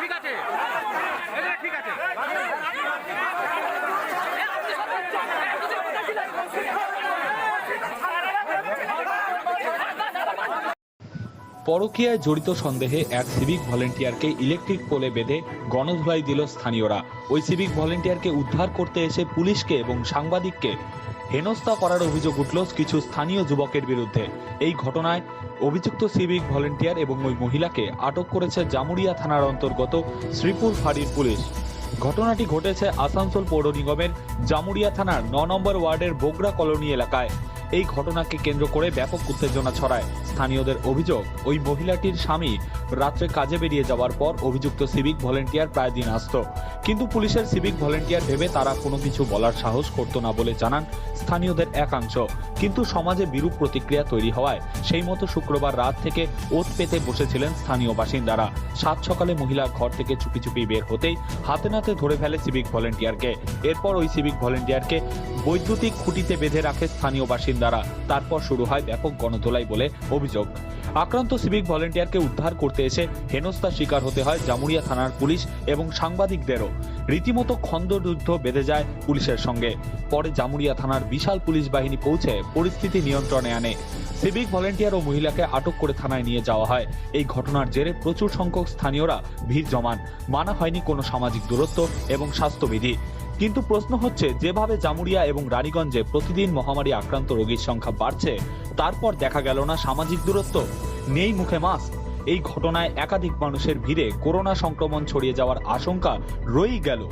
ঠিক আছে এটা ঠিক আছে পরকীয়ায় জড়িত সন্দেহে এক সিভিক ভলেন্টিয়ারকে ইলেকট্রিক পোলে বেঁধে গণধুলাই দিল স্থানীয়রা। ওই সিভিক ভলেন্টিয়ারকে উদ্ধার করতে এসে পুলিশকে এবং সাংবাদিককে হেনস্থা করার অভিযোগ উঠল কিছু স্থানীয় যুবকের বিরুদ্ধে। এই ঘটনায় অভিযুক্ত সিভিক ভলেন্টিয়ার এবং ওই মহিলাকে আটক করেছে জামুরিয়া থানার অন্তর্গত শ্রীপুর ফাঁড়ির পুলিশ। ঘটনাটি ঘটেছে আসানসোল পৌর নিগমের জামুরিয়া থানার ন নম্বর ওয়ার্ডের বোগরা কলোনি এলাকায়। এই ঘটনাকে কেন্দ্র করে ব্যাপক উত্তেজনা ছড়ায়। স্থানীয়দের অভিযোগ, ওই মহিলাটির স্বামী রাত্রে কাজে বেরিয়ে যাওয়ার পর অভিযুক্ত সিভিক ভলেন্টিয়ার প্রায় দিন আসতো। কিন্তু পুলিশের সিভিক ভলেন্টিয়ার ভেবে তারা কোনো কিছু বলার সাহস করতো না বলে জানান স্থানীয়দের একাংশ। কিন্তু সমাজে বিরূপ প্রতিক্রিয়া তৈরি হওয়ায় সেই মতো শুক্রবার রাত থেকে ওত পেতে বসেছিলেন স্থানীয় বাসিন্দারা। সাত সকালে মহিলা ঘর থেকে চুপি চুপি বের হতেই হাতে নাতে ধরে ফেলে সিভিক ভলেন্টিয়ারকে। এরপর ওই সিভিক ভলেন্টিয়ারকে বৈদ্যুতিক খুঁটিতে বেঁধে রাখে স্থানীয় বাসিন্দারা তারপর শুরু হয় ব্যাপক গণধোলাই বলে অভিযোগ। আক্রান্ত সিভিক ভলেন্টিয়ারকে উদ্ধার করতে এসে হেনস্থার শিকার হতে হয় জামুরিয়া থানার পুলিশ এবং সাংবাদিকদেরও। রীতিমতো খন্দযুদ্ধ বেঁধে যায় পুলিশের সঙ্গে। পরে জামুরিয়া থানার বিশাল পুলিশ বাহিনী পৌঁছে পরিস্থিতি নিয়ন্ত্রণে আনে। সিভিক ভলেন্টিয়ার ও মহিলাকে আটক করে থানায় নিয়ে যাওয়া হয়। এই ঘটনার জেরে প্রচুর সংখ্যক স্থানীয়রা ভিড় জমান। মানা হয়নি কোনো সামাজিক দূরত্ব এবং স্বাস্থ্যবিধি। কিন্তু প্রশ্ন হচ্ছে, যেভাবে জামুরিয়া এবং রানীগঞ্জে প্রতিদিন মহামারী আক্রান্ত রোগীর সংখ্যা বাড়ছে, তারপর দেখা গেল না সামাজিক দূরত্ব। নেই মুখে মাস্ক। এই ঘটনায় একাধিক মানুষের ভিড়ে করোনা সংক্রমণ ছড়িয়ে যাওয়ার আশঙ্কা রয়েই গেল।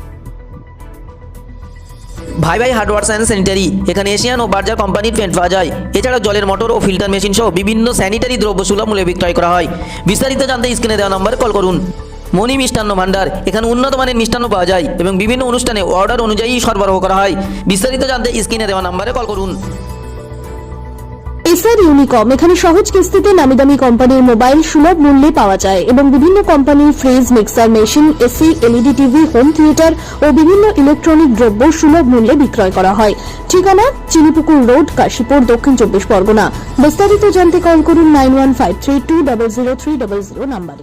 ভাই ভাই হার্ডওয়ার্স অ্যান্ড স্যানিটারি এখানে এশিয়ান ও বার্জার কোম্পানির পেন্ট পাওয়া যায়। এছাড়া জলের মোটর ও ফিল্টার মেশিন সহ বিভিন্ন স্যানিটারি দ্রব্য সুলভ মূল্যে বিক্রয় করা হয়। বিস্তারিত জানতে স্ক্রিনে দেওয়া নম্বরে কল করুন। মণি মিষ্টান্ন ভাণ্ডার। এখানে উন্নত মানের মিষ্টান্ন পাওয়া যায় এবং বিভিন্ন অনুষ্ঠানে অর্ডার অনুযায়ী সরবরাহ করা হয়। বিস্তারিত জানতে স্ক্রিনে দেওয়া নাম্বারে কল করুন। এসআর ইউনিকম এখানে সহজ কিস্তিতে নামি দামি কোম্পানির মোবাইল সুলভ মূল্যে পাওয়া যায় এবং বিভিন্ন কোম্পানির fridge mixer machine AC LED TV home theatre ও বিভিন্ন ইলেকট্রনিক দ্রব্য সুলভ মূল্যে বিক্রয় করা হয়। ঠিকানা, চিনিপুকুর রোড, কাশীপুর, দক্ষিণ চব্বিশ পরগনা। বিস্তারিত জানতে কল করুন nine one five three two zero three zero নাম্বারে